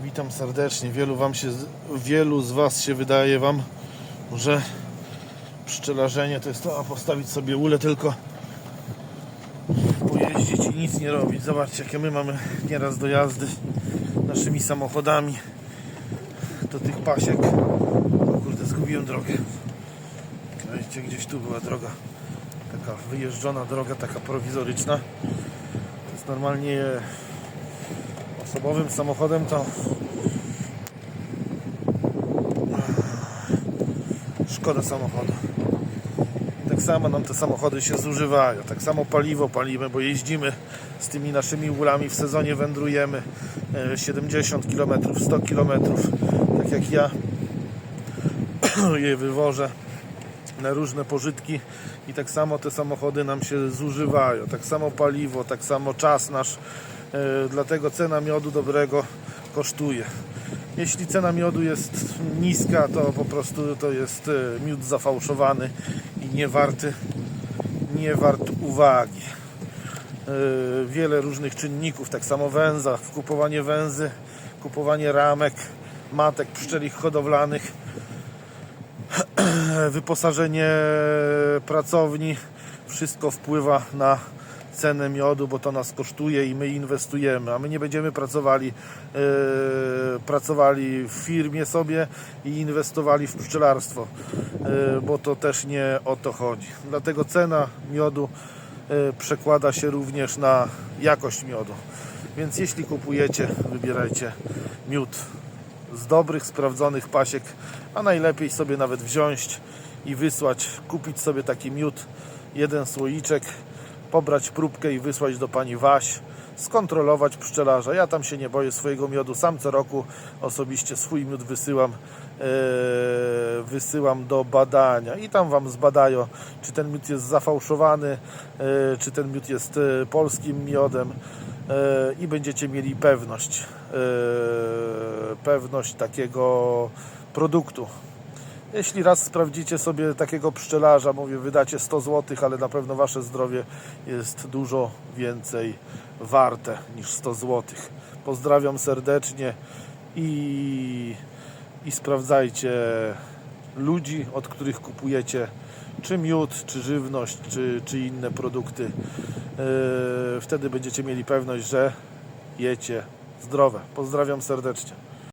Witam serdecznie. Wielu, wam się, wielu z Was się wydaje Wam, że pszczelarzenie to jest to, a postawić sobie ulę tylko pojeździć i nic nie robić. Zobaczcie, jakie my mamy nieraz dojazdy naszymi samochodami do tych pasiek. O kurde, zgubiłem drogę. Wiecie, gdzieś tu była droga. Taka wyjeżdżona droga, taka prowizoryczna. To jest normalnie osobowym samochodem to szkoda samochodu. Tak samo nam te samochody się zużywają. Tak samo paliwo palimy, bo jeździmy z tymi naszymi ulami w sezonie wędrujemy e, 70 km, 100 km. Tak jak ja je wywożę na różne pożytki i tak samo te samochody nam się zużywają. Tak samo paliwo, tak samo czas nasz. E, Dlatego cena miodu dobrego kosztuje. Jeśli cena miodu jest niska, to po prostu to jest e, miód zafałszowany i nie warty, nie wart uwagi. E, Wiele różnych czynników, tak samo węza, kupowanie węzy, kupowanie ramek, matek pszczelich hodowlanych wyposażenie pracowni, wszystko wpływa na cenę miodu, bo to nas kosztuje i my inwestujemy, a my nie będziemy pracowali, e, pracowali w firmie sobie i inwestowali w pszczelarstwo, e, bo to też nie o to chodzi. Dlatego cena miodu e, przekłada się również na jakość miodu. Więc jeśli kupujecie, wybierajcie miód z dobrych, sprawdzonych pasiek, a najlepiej sobie nawet wziąć i wysłać, kupić sobie taki miód, jeden słoiczek, pobrać próbkę i wysłać do pani Waś, skontrolować pszczelarza. Ja tam się nie boję swojego miodu, sam co roku osobiście swój miód wysyłam, e, wysyłam do badania i tam wam zbadają, czy ten miód jest zafałszowany, e, czy ten miód jest e, polskim miodem e, i będziecie mieli pewność, e, pewność takiego produktu. Jeśli raz sprawdzicie sobie takiego pszczelarza, mówię, wydacie 100 zł, ale na pewno wasze zdrowie jest dużo więcej warte niż 100 zł. Pozdrawiam serdecznie i, i sprawdzajcie ludzi, od których kupujecie czy miód, czy żywność, czy, czy inne produkty. Yy, wtedy będziecie mieli pewność, że jecie zdrowe. Pozdrawiam serdecznie.